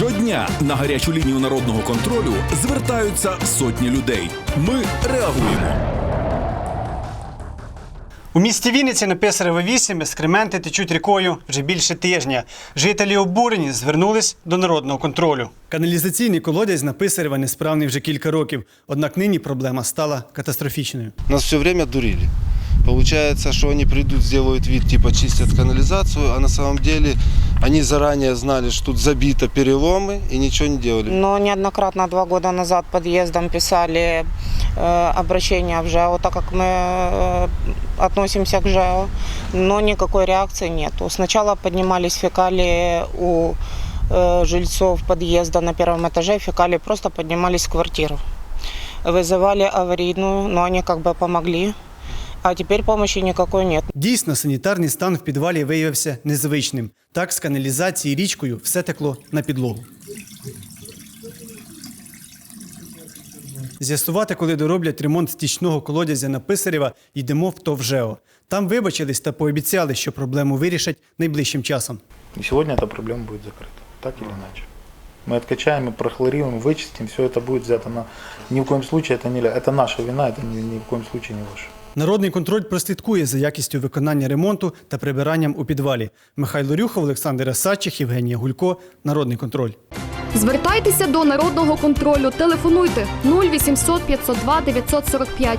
Щодня на гарячу лінію народного контролю звертаються сотні людей. Ми реагуємо. У місті Вінниці на Писарево 8 ескременти течуть рікою вже більше тижня. Жителі обурені звернулись до народного контролю. Каналізаційний колодязь на Писарева несправний вже кілька років, однак нині проблема стала катастрофічною. Нас все время дурили. Получается, что они придут, сделают вид, типа чистят канализацию, а на самом деле они заранее знали, что тут забито переломы и ничего не делали. Но неоднократно два года назад подъездом писали э, обращение в ЖЭО, так как мы э, относимся к ЖЭО, но никакой реакции нету. Сначала поднимались фекалии у э, жильцов подъезда на первом этаже, фекалии просто поднимались в квартиру. Вызывали аварийную, но они как бы помогли. А теперь помощи никакой нет. Дійсно, санітарний стан в підвалі виявився незвичним. Так, з каналізації річкою все текло на підлогу. З'ясувати, коли дороблять ремонт стічного колодязя на Писарєва, йдемо в ТОВ ЖЕО. Там вибачились та пообіцяли, що проблему вирішать найближчим часом. И сегодня эта проблема будет закрыта, так или иначе. Мы откачаем, мы прохлорируем, вычистим, все это будет взято на... Ни в коем случае это не... ля- Это наша вина, это ни, ни в коем случае не ваша. Народний контроль прослідкує за якістю виконання ремонту та прибиранням у підвалі. Михайло Рюхов, Олександр Асачих, Євгенія Гулько. Народний контроль. Звертайтеся до народного контролю. Телефонуйте 0800 502 945